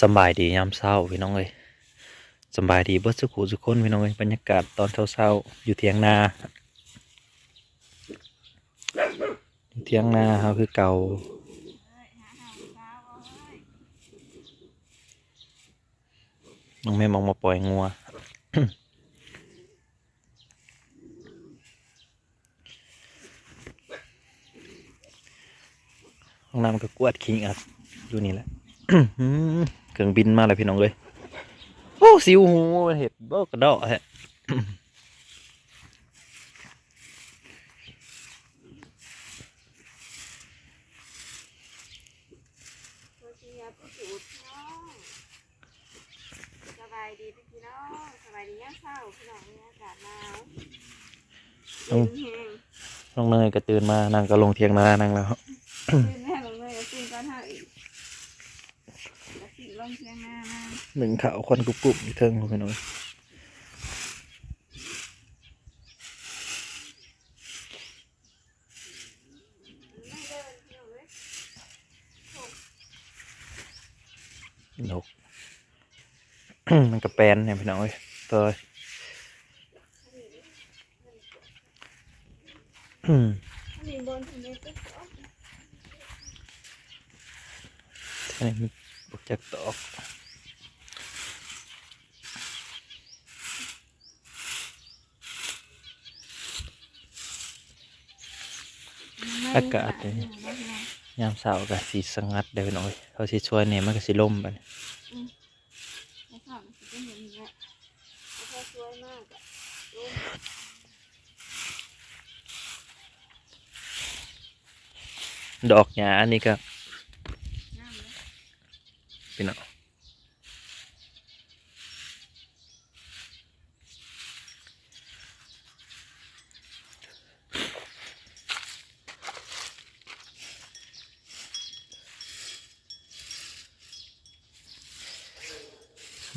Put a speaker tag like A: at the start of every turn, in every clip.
A: สบายดียามเช้าพี่น้องเอ้ยสบายดีเบิดสุขุสุกคนพี่น้องเอ้ยบรรยากาศตอนเช้าๆอยู่เถียงนาเถียงนาเฮาคือเก่าน้องแม่มองมาปล่อยงัวห้องน้ำก็กวาดคิงอัดอยู่นี่แหละ เครื่องบินมาเลยพี่น้องเลยโอ้สิวหูเห็ดเบิกกระเดาะฮะ
B: โซเชียลผู้สูพี่น้องสบายดีพี่น้องสบายดีย่างเศร้าพี่น้องเนี่ยอากาศหนาว
A: อื
B: เย็
A: ม
B: นแห้ง
A: น้องเนยก็ตื่นมานั่งก็ลงเทียงนานั่งแล้ว
B: ตื่นแม่ลงเลยตื่นก่อนเท่าอีกแล้วสิ่งลงเชียงหน้ามา
A: หนึ่งข่าวควันกรุบกรุบอีกเทิงพี่น้อง
B: ไม่เดินพี่น้อย
A: นกมันก็แปนเนี่ยพี่น้อยเตยอืม
B: อันนี้บนถึงได้ตุ๊กต๊อก
A: อันนี้มันบกจักตอก อากาศเลยยามเช้าก็สีสงัดเด้อพี่น้อยเขาสิช่วยเนี่ยมันก็สิล่มไป
B: แล้วค่ะมันจะเป็นอย่างนี้แหละแล้วก็สวยมากอะร่ม
A: ดอกหญ้าอันนี้ก็
B: งามเลย
A: พี่น้อง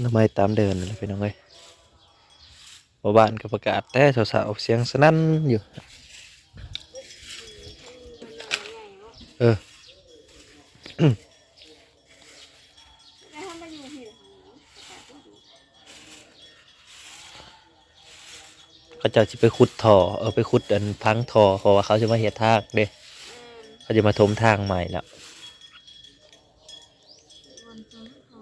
A: ทำไมตามเดินเลยพี่น้องเอ้ยบ,บ้านก็ประกาศแต่สาวๆเสียงสนั่นอยู่ เออเขาจะสิไปขุดท่อเออไปขุดอันพังท่อเพราว่าเขาจะมาเฮ็ดทางเด้เขาจะมาถมทางใหม่แล้ว
B: บนต้นคอ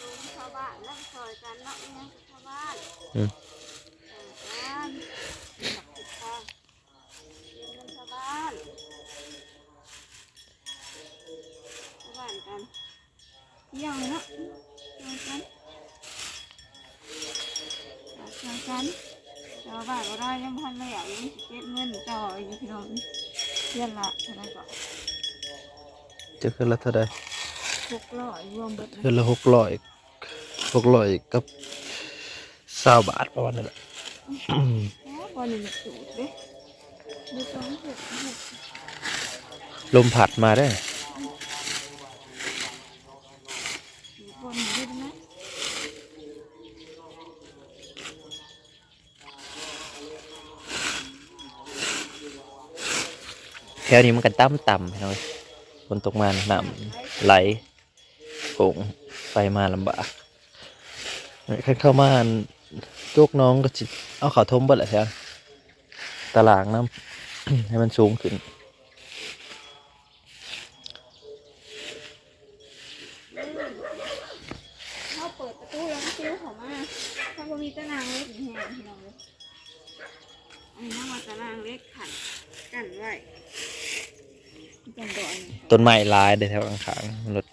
B: ดูชาวบ้านนั่งซอยกันเนาะเนี่ยชาวบ้าน
A: อืม
B: ซอ ยกันมีหลักติดทางเรียนเงินชาวบ้านชาวบ้านกันเที่ยวเนาะซอยกันซอยกันชาวบ้านก็ได้ยังพันเลยอะยังสิเก็บเงินจ่อยอยู่พี่น้องเพื่อนละเท่าไหรก็
A: จะขึ้นละเท่าใด
B: หกร้อยรวมเบิดนะ
A: ขึ้นละหกร้อยหกร้อยกับ สาบาทประมาณนั้นแหละ
B: อ๋อวันนี้สูตรเด้ดูตรงเห็ดเห็ด
A: ลมผัดมาได้
B: สูตรบนนี้ด้วยนะ
A: แถวนี้มันกันต่ำต่ำพี่น้อยฝนตกมาน้ำไหลโป่งไปมาลำบากใครเข้ามาโจกน้องก็จิเอาเขาทมเบิดแหละใช่ตารางน้ำให้มันสูงขึ้น
B: เขาเปิดประตูแล้วก็ซิ้วเขามาถ้าบ่มีตะนางเล็กแห้งพี่น้องเลยอันนี้มาตะนางเล็กขันกันไว้จังดอย
A: ต้นไม้หลายเดี๋ยวแถวข้างๆรถ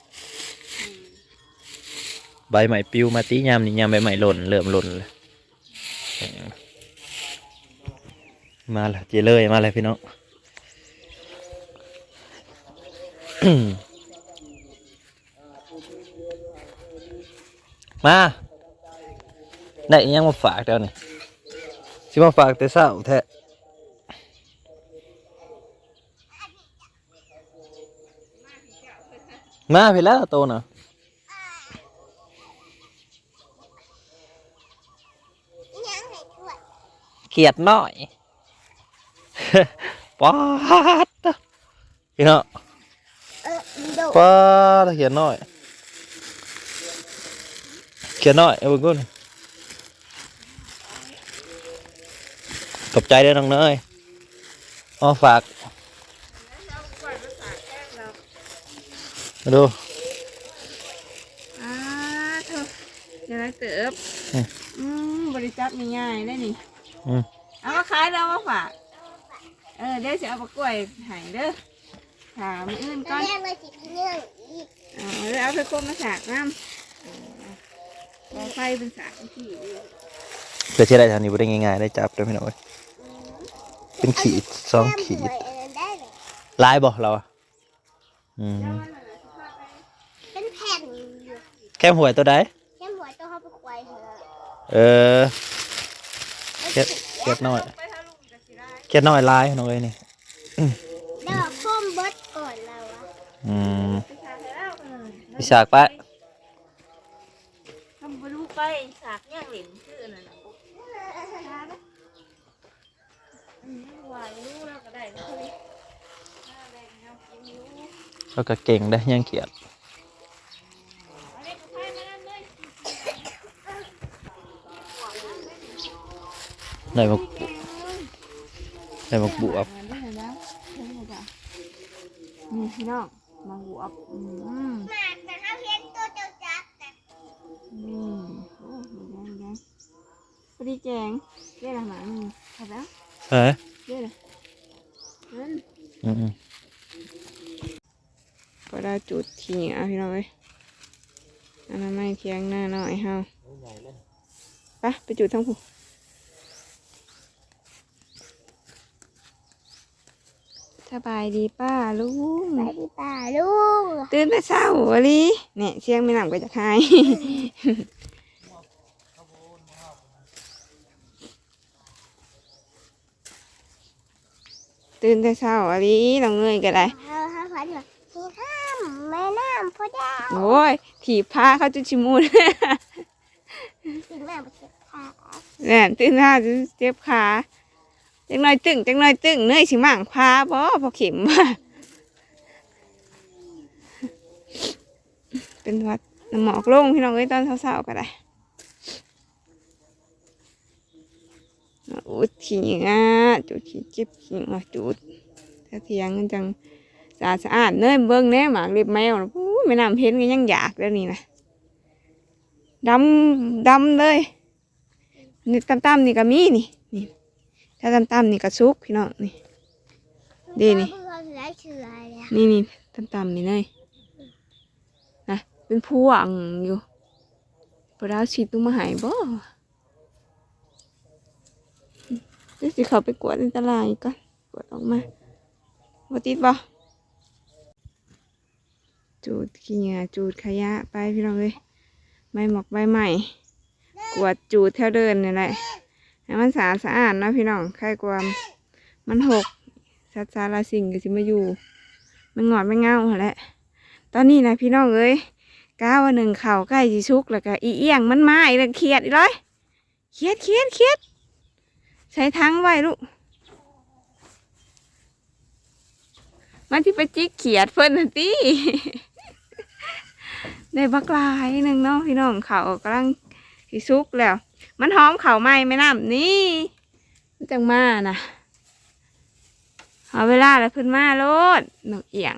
B: อืม
A: ใบใหม่ปลิวมาตียามนี่ยามใบใหม่หล่นเริ่มหล่นเลย มาแล้วเจเลยมาเลยพี่น้องมาได้อิหยังมาฝากเดี๋ยวนี้สิมาฝากแต่เศร้าแท้มาพี่แล้วโตน่ะ เขียดน้อยป๊าดพี่น้อง
C: เออโดด
A: ป้าตะเขียนน้อยเขียนน้อยเอาเบิ่งก่อนขอบใจเด้อน้องเนยอ๋อฝากมาดู
B: อ่าเธอจะได้เติบ
A: อืม
B: อืมบริจาคมีง่ายได้นี่
A: อืม
B: เอามาขายแล้วมาฝากเออเดี๋ยวจะเอาปลากล้วยใหายเด้อถามออื่น
C: ต
B: ก่
C: อ
B: อนน
C: แรกเลยสิเนื่องอีก
B: เอาเดี๋ยวเอาไปกลมมาสากน้ำเออเอาไฟเป็นสากที่อยู่
A: เพื่อที่ได้ทางนี้บ่ได้ง่ายๆได้จับด้วยพี่น้องเอ้ยเป็นขีดสองขีด
C: แม่หวยอันนั้นได้เลย
A: ลายบ่เราอะอืม
C: เป็นแผ่นอยู่
A: แค่หวยตัวใด
C: แค่หวยต้องเข้าไปควายเถอะ
A: เออ เก็ดเก็ดน้อยเก็ดน้อยลายน้องเอ้ยนี่
C: เดี๋ยวพ่มเบิดก่อนเราอะ
A: อืม
B: ไปสากแล้วเออ
A: พี่สากปะ
B: ทำไปดูไปสากย่างเหลินชื่อนั่นน่ะปุ๊บอืมไหวรู้แล้วก็ได้นะพี่อ่าได้แนวกินอยู่
A: แล้วก็เก่งได้ยังเขียด
B: เอาเล็กเอาไฟมานั่นเลย
A: ได้มา
B: แกงเลย
A: ได้มาบวบ
B: มาด้วยนะเห็นไหมจ๊ะนี่พี่น้องมาบวบอืม
C: หมากแต่เขาเห็นตัวเจ้าจักแต่
B: นี่โอ้ยแดงแดงพอดีแกงเรียกอะไรมาอืมขับแล้ว
A: เฮ้ย
B: เรียกอะไรนั่น
A: อืม
B: ก็ได้จุดทิ้งเอาพี่น้องเอ้ยอันนั้นไม่เทียงหน้าหน่อยเฮาไปไปจุดทั้งผู้ บายดีป้าลุง
C: ไปดีป่าลุง
B: ตื่นแต่เช้าอะลิเนี่ยเชียงไม่หนำก็จะคาย ตื่นแต่เช้าอะลิเราเงยก็ได้
C: เขาเขาฝันว่าที่ข้ามแม่น้ำพ่อดาว
B: โอ้ยถีบผ้าเขาจะชิมูน
C: ถึงแม่ไปเก็บผ้า
B: แน่นตื่นท่าจะเจ็บขา จังหน่อยตึงจังหน่อยตึงเนื่อยสิมั่งพาบ่พอเข็มว่าเป็นวัดน้ำหมอกลงพี่น้องเอ้ยตอนเช้าๆก็ได้อุดขี้งาจุดขี้เจ็บขี้งาจุดถ้าเทียงกันจังสะอาดสะอาดเนื่อยเบิ่งแน่หมากเล็บแมวนะอู้ไม่นำเพ้นก็ยังอยากแล้วนี่นะดำดำเลยนี่ต่ำๆนี่ก็มีนี่นี่ ถ้าต่ำๆนี่ก็สุกพี่น้องนี่ดีนี่
C: เพื่อนและเชื่อเลย
B: นี่นี่ต่ำๆนี่เลยนะเป็นพวงอยู่ปลาฉีดตุ้มาใหายบ่เดี๋ยวสิเขาไปกวดในตลาดอีกก่อนกวดออกมาบ่ติดบ่จูดขี้เหงื่อจูดขยะไปพี่น้องเลยใบหมอกใบใหม่กวาดจูดแถวเดินนี่แหละ ให้มันสะอาดสะอาดนะพี่น้องใครกวามมันหกสัตว์สารสิ่งก็สิมาอยู่ มันงอดไม่เงาแหละตอนนี้นะพี่น้องเอ้ยก้าวันหนึ่งเข่าใกล้สิชุกแล้วก็อีเอียงมันมาอีกแล้วเครียดอีกเลยเครียดเครียดเครียดใช้ทั้งไว้ลูกมันที่ไปจิกเขียดเพิ่นน่ะติได้บักลายหนึ่งเนาะพี่น้องเขากำลังสิซุกแล้ว มันหอมเข่าวไหม้ไหมน้ำนี่มันจังมานะเอาเวลาแล้วเพิ่นมาโลดนกเอียง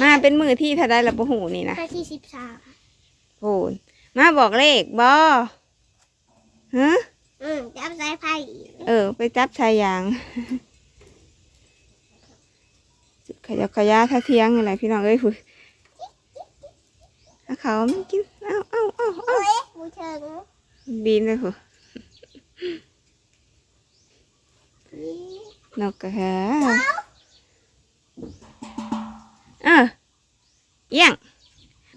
B: มาเป็นมือที่ถ้าได้ละบ่หูนี่นะ
C: แค่ที่สิบสาม
B: โหนมาบอกเลขบ่ฮะ
C: อืมจับสายไพ่อีก
B: เออ ไปจับชายยางจุดขยับขยะท่าเทียงอะไรพี่น้องเอ้ยคุย เอาเขามันกิน เอาเอาเอาเอา
C: โอ้ยบูเชิง
B: บีนเลยคุนกกระหาเออเอียง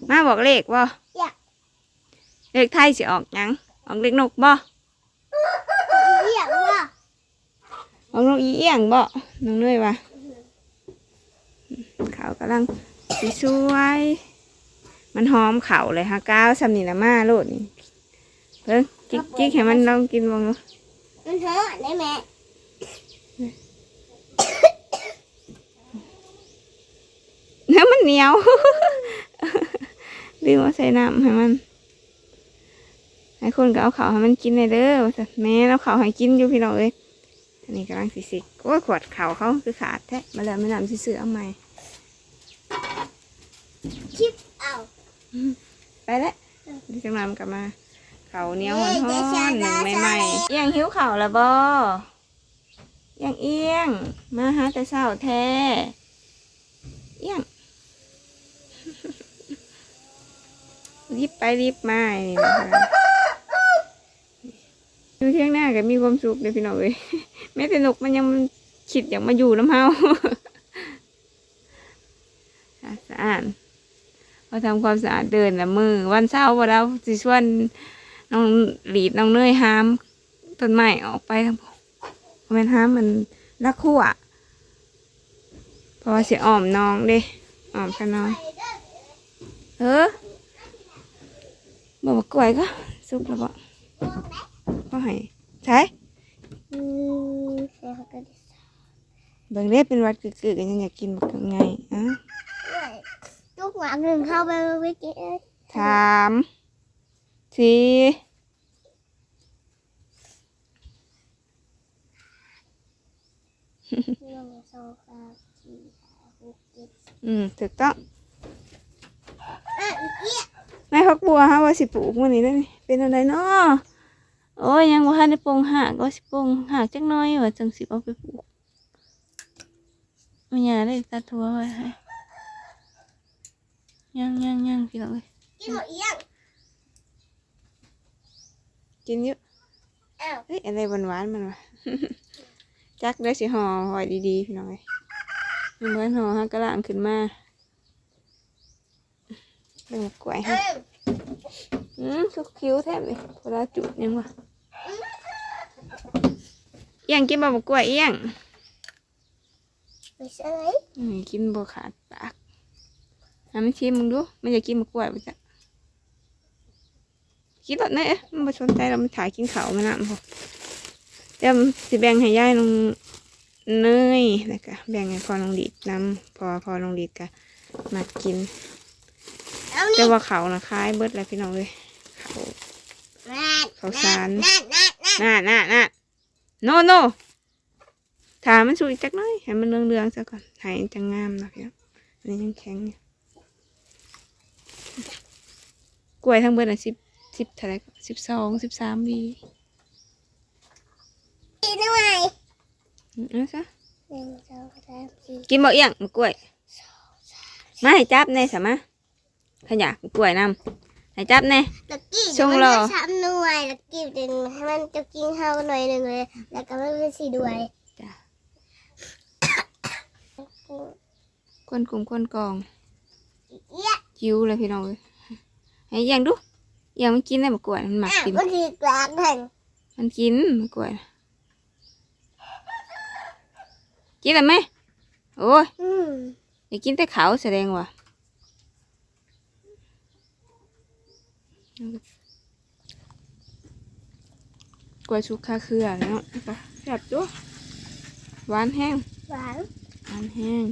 B: มาบอกเลขบ่เลขไทยสิออกหยังออกเลขนกบ่
C: เรียกว่า
B: ออกนกอีเอียงบ่น้องเนยว่าเขากำลังสีสวย มันหอมเขาเลยฮะก้าวสำนีละมาโลดนี่เพิ่งจิกจิกให้มันลองกินบ้างเนาะ
C: มันเถอะได้ไหม
B: นียวลืมเอาใส่น้ำให้มันให้คนก็เอาข้าวให้มันกินเลยเด้อว่าซั่นแม่เอาข้าวให้กินอยู่พี่น้องเอ้ยอันนี้กำลังสิสิโอ้ยขวดข้าวเขาคือขาดแท้มาแล้วไม่นำสิซื้อเอาใหม่
C: ชิปเอา
B: ไปแล้วดิจังนำกลับมาข้าวเหนียวฮ้อนๆหนึ่งใหม่ๆเอียงหิวข้าวแล้วบ่เอียงเอียงมาหาแต่เช้าแท้เอียงรีบไปรีบมานี่นะคะอยู่เที่ยงหน้าก็มีความสุขเลยพี่น้องเอ้ยแม้แต่นกมันยังคิดอยากมาอยู่น้ำเฮา สะอาดพอ ทำความสะอาดเดินละมือ วันเช้าร์วันเราสิชวนน้องหลีดน้องเนยหามต้นไม้ออกไปทางเพราะมันหามมันรักคู่อะเพราะว่าเสียอ้อมน้องเด้อ้อมกันน้องเออบอกว่ากล้วยก็สุกแล้วบ่ก็ให้ใช่
C: อืมเสียเขาก็ได้
B: เบิ่งเด้เป็นหวัดกึกๆกันยังอยากกินบักไงอะ
C: ลูก หมาหนึ่งเข้าไปวิกิเอ้ย
B: สามสี่
C: หนึ่งสองสามสี่ห้าหกเจ็ด
B: อืมถูกต้อง
C: อะอีกเอี้ย
B: แม่พักบัวฮะว่าสิปลูกมื้อนี้ได้นี่เป็นอะไรเนาะโอ้ยยังบ่ทันได้ปลงหากก็สิปลงหากจักหน้อยว่าจังสิเอาไปปลูกมันยาได้ตัดทัวไว้ให้ ยังยังยังพี่น้องเอ้ย
C: กินหมดเอี้ยง
B: กินเยอะ
C: อ้าว
B: เฮ้ยอะไรหวานๆมันวะจักได้สิห่อหอยดีๆพี่น้องเอ้ยมันเหมือนห่อฮักกระลามขึ้นมาเป็นหมกกล้วยให้
C: เอ้ย
B: อืมคือคิ้วแทบเลยเวลาจุดยังวะเอียงกินบะหมกกล้วยเอียง
C: ไปใช่ไหม
B: อืมกินบ่ขาดปาก ให้มันชิมมึงดู มันอยากกินหมกกล้วยปะจ๊ะกินตอนไหนเอ๊ะมันมาสนใจเรามันถ่ายกินเขาวมันนะพอเดี๋ยวสิแบ่งให้ยายลงเนยแล้วก็แบ่งให้พอลงดีดน้ำพอพอลงดีดก็มากิน
C: เอา
B: แต่
C: นี่
B: ว่าเขานะคล้ายเบิดแล้วพี่น้องเลยเขา
C: นั่น
B: ข้าวสาร
C: นั่นนั่นนั่น
B: น่าน่าน่าโนโนถามมันสุกอีกจักหน่อยให้มันเรืองเรืองๆซะก่อนให้จังงามนะพี่น้องอันนี้ยังแข็งอยู่ กล้วยทั้งเบิดอะสิบสิบเท่าไหรสิบสองสิบสามวี
C: กินได้ไหม
B: อืมเอาซะ
C: หนึ่งสองสามสี่
B: กินบ่เอียงมะกล้วยมาให้จับแน่สามะขยะมะกล้วยนำให้จับแน่
C: ลักกี้
B: ช่วง
C: มัน
B: รอ
C: ได้สามหน่วยลักกี้ดึงให้มันจะกินข้าวหน่อยหนึ่งเลย แล้วก็ไม่เป็นสี่ด้วย
B: จ้ะคนกลุ่มคนกอง
C: เอี้ย
B: จิ๋วเลยพี่น้องเลย ให้เอียงดูเอียงมันกินได้มะกล้วยมันหมัก
C: อะ
B: กิน
C: มันคือกลางแห่ง
B: มันกินมะกล้วยน่ะกินแล้วไหมโอ้ย
C: อืม
B: อยากกินแต่ขาวแสดงว่ากล้วยสุกคาเครือเนาะไปแซ่บจ้วหวานแห้ง
C: หวาน
B: หวานแห้ง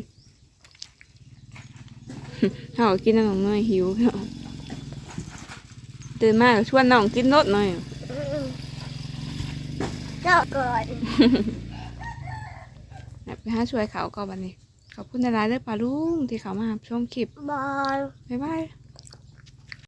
B: เฮากินน้ำหน่อยหิวเนาะ ตื่นมาก็ชวนน้องกินรสหน่อย
C: อืมเจ้าก่อน
B: ไปหาช่วยเขาก็บันนี้ ขอบคุณหลายๆเด้อป้าลุงที่เขามาชมคลิป
C: บอล
B: บ๊ายบาย